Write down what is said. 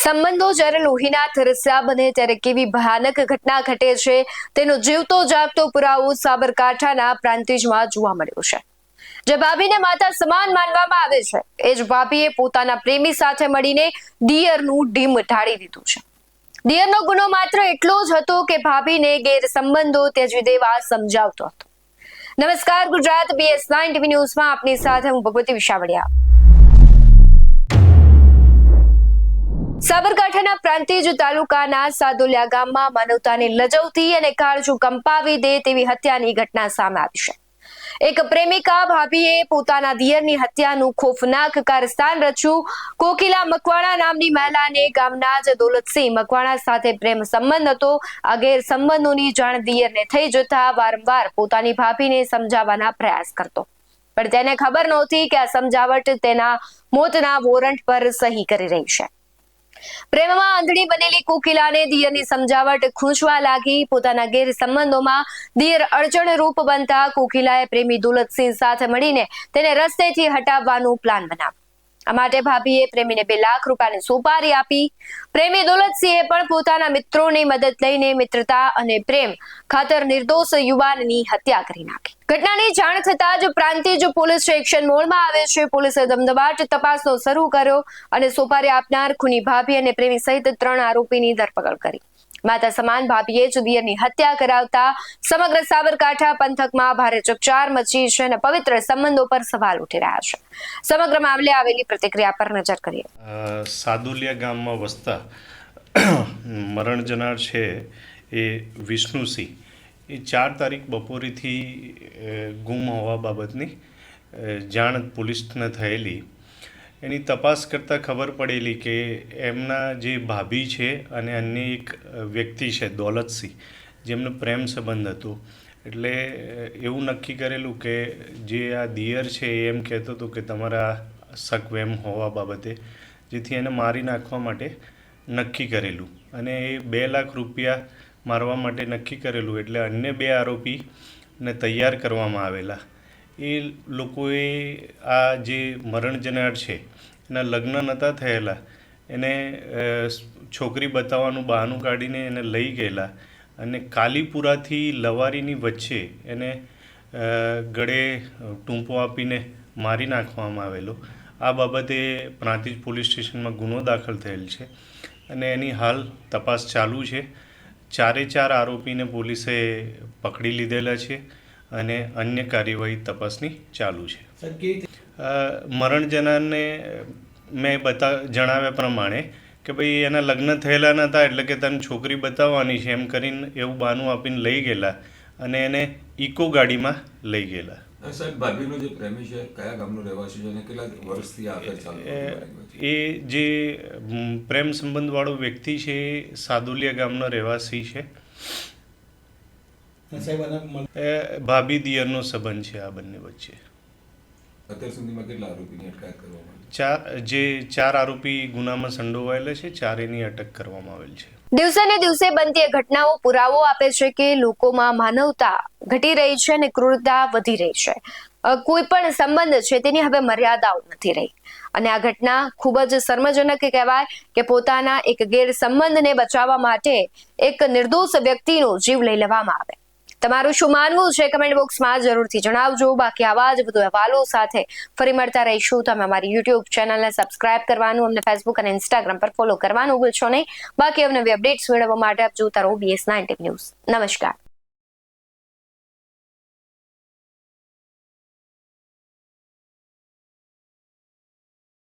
સંબંધો જ્યારે લોહીના થરસ્યા બને ત્યારે કેવી ભયાનક ઘટના ઘટે છે, તેનો જીવતો જાગતો પુરાવો સાબરકાંઠાના પ્રાંતિજમાં જોવા મળ્યો છે. જે ભાભીને માતા સમાન માનવામાં આવે છે, એ જ ભાભીએ પોતાના પ્રેમી સાથે મળીને ડિયરનું ડીમ ઢાળી દીધું છે. ડિયરનો ગુનો માત્ર એટલો જ હતો કે ભાભીને ગેરસંબંધો ત્યજી દેવા સમજાવતો હતો. નમસ્કાર ગુજરાત બીએસ નાઇન ટીવી ન્યૂઝમાં આપની સાથે હું ભગવતી વિશાવડિયા. સાબરકાંઠાના પ્રાંતિજ તાલુકાના સાદોલિયા ગામમાં માનવતાને લજવતી અને કાળજુ કંપાવી દે તેવી હત્યાની ઘટના સામે આવી છે. એક પ્રેમિકા ભાભીએ પોતાના દિયરની હત્યાનું ખોફનાક કારસ્તાન રચ્યું. કોકિલા મકવાણા નામની મહિલાને ગામના જ દોલતસિંહ મકવાણા સાથે પ્રેમ સંબંધ હતો. આ ગેરસંબંધોની જાણ દિયરને થઈ જતા વારંવાર પોતાની ભાભીને સમજાવવાના પ્રયાસ કરતો. પણ તેને ખબર નહોતી કે આ સમજાવટ તેના મોતના વોરંટ પર સહી કરી રહી છે. પ્રેમમાં આંધળી બનેલી કોકિલાને દિયરની સમજાવટ ખૂંચવા લાગી. પોતાના ગેર સંબંધોમાં દિયર અડચણ રૂપ બનતા કોકિલાએ પ્રેમી દુલતસિંહ સાથે મળીને તેને રસ્તેથી હટાવવાનું પ્લાન બનાવ્યો. આ માટે ભાભીએ પ્રેમીને બે લાખ રૂપિયાની સોપારી આપી. પ્રેમી દોલતસિંહે પણ પોતાના મિત્રોની મદદ લઈને મિત્રતા અને પ્રેમ ખાતર નિર્દોષ યુવાનની હત્યા કરી નાખી. ઘટનાની જાણ થતાં જ પ્રાંતિજ પોલીસ સ્ટેશન મોડમાં આવે છે. પોલીસે ધમધમાટ તપાસનો શરૂ કર્યો અને સોપારી આપનાર ખૂની ભાભી અને પ્રેમી સહિત ત્રણ આરોપીની ધરપકડ કરી. માતા સમાન ભાભીએ જ દિયરની હત્યા કરાવતા સમગ્ર સાબરકાંઠા પંથકમાં ભારે ચકચાર મચી છે અને પવિત્ર સંબંધો પર સવાલ ઉઠી રહ્યા છે. સમગ્ર મામલે આવેલી પ્રતિક્રિયા પર નજર કરીએ. સાદુલિયા ગામમાં વસતા મરણ જનાર છે એ વિષ્ણુસિંહ. એ ચાર તારીખ બપોરેથી ગુમ હોવા બાબતની જાણ પોલીસને થયેલી એની તપાસ કરતાં ખબર પડેલી કે એમના જે ભાભી છે અને અન્ય એક વ્યક્તિ છે, દોલતસિંહ, જેમનો પ્રેમ સંબંધ હતો. એટલે એવું નક્કી કરેલું કે જે આ દિયર છે એ એમ કહેતો હતો કે તમારા સકવેમ હોવા બાબતે, જેથી એને મારી નાખવા માટે નક્કી કરેલું. અને એ બે લાખ રૂપિયા મારવા માટે નક્કી કરેલું. એટલે અન્ય બે આરોપીને તૈયાર કરવામાં આવેલા. એ લોકોએ આ જે મરણ જનાર છે, એના લગ્ન નહોતા થયેલા. એને છોકરી બતાવવાનું બહાનું કાઢીને એને લઈ ગયેલા અને કાલીપુરાથી લવારીની વચ્ચે એને ગળે ટૂંપો આપીને મારી નાખવામાં આવેલો. આ બાબતે પ્રાંતિજ પોલીસ સ્ટેશનમાં ગુનો દાખલ થયેલ છે અને એની હાલ તપાસ ચાલુ છે. ચારે ચાર આરોપીને પોલીસે પકડી લીધેલા છે. અને અન્ય કાર્યવાહી તપાસની ચાલુ છે. મરણ જનારને મેં બતા જણાવ્યા પ્રમાણે કે ભાઈ એના લગ્ન થયેલા નહોતા એટલે કે તને છોકરી બતાવવાની છે એમ કરીને એવું બાનું આપીને લઈ ગયેલા અને એને ઇકો ગાડીમાં લઈ ગયેલા. સાહેબ ભાભીનો જે પ્રેમી છે કયા ગામનો રહેવાસી છે અને કેટલા વર્ષથી આ ચાલુ એ જે પ્રેમ સંબંધવાળો વ્યક્તિ છે એ સાદુલિયા ગામનો રહેવાસી છે. એ ભાભી દિયરનો સંબંધ છે આ બંને વચ્ચે. અત્યાર સુધીમાં કેટલા આરોપીની અટકાયત કરવામાં ચાર જે ચાર આરોપી ગુનામાં સંડોવાયેલા છે ચારેની અટક કરવામાં આવેલ છે. દિવસે ને દિવસે બનતી એ ઘટનાઓ પુરાવો આપે છે કે લોકોમાં માનવતા ઘટી રહી છે અને ક્રૂરતા વધી રહી છે. કોઈ પણ સંબંધ છે તેની હવે મર્યાદાઓ નથી રહી. અને આ ઘટના ખૂબ જ શર્મજનક કહેવાય કે પોતાના એક ગેર સંબંધને બચાવવા માટે એક નિર્દોષ વ્યક્તિનો જીવ લઈ લેવામાં આવે. તમારું શું માનવું છે કમેન્ટ બોક્સમાં જરૂરથી જણાવજો. બાકી આવા જ વધુ અહેવાલો સાથે ફરી મળતા રહીશું. તમે અમારી યુટ્યુબ ચેનલને સબસ્ક્રાઇબ કરવાનું, અમને ફેસબુક અને ઇન્સ્ટાગ્રામ પર ફોલો કરવાનું ભૂલશો નહીં. બાકી અમને અપડેટ્સ મેળવવા માટે આપ જોતા રહો બીએસ નાઇન્ટી ન્યૂઝ નમસ્કાર.